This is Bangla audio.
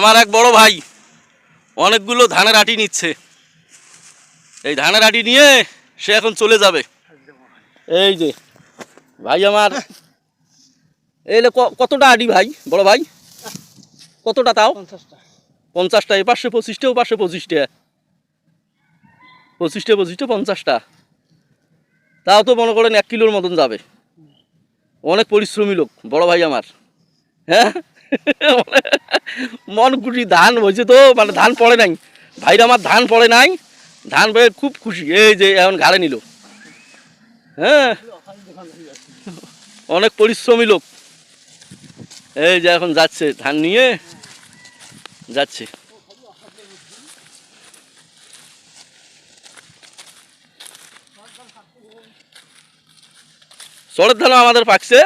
আমার এক বড় ভাই অনেকগুলো ধানের আটি নিচ্ছে। এই ধানের আটি নিয়ে সে এখন চলে যাবে। এই যে ভাই আমার। এই কতটা আটি ভাই বড় ভাই? কতটা তাও? পঞ্চাশটা। এ পাশে পঁচিশটা ও পাশে পঁচিশটা। পঁচিশটা পঁচিশটা পঞ্চাশটা। তাও তো মনে করেন এক কিলোর মতন যাবে। অনেক পরিশ্রমী লোক বড় ভাই আমার। হ্যাঁ? মন খুশি, ধান হয়েছে তো মানে ধান পড়ে নাই। ভাইরা আমার ধান পড়ে নাই, ধান পেয়ে খুব খুশি, এই যে এখন ঘাড়ে নিল। হ্যাঁ? অনেক পরিশ্রমী লোক। এই যে এখন যাচ্ছে ধান নিয়ে, যাচ্ছে। চড়ের ধানও আমাদের পাকছে।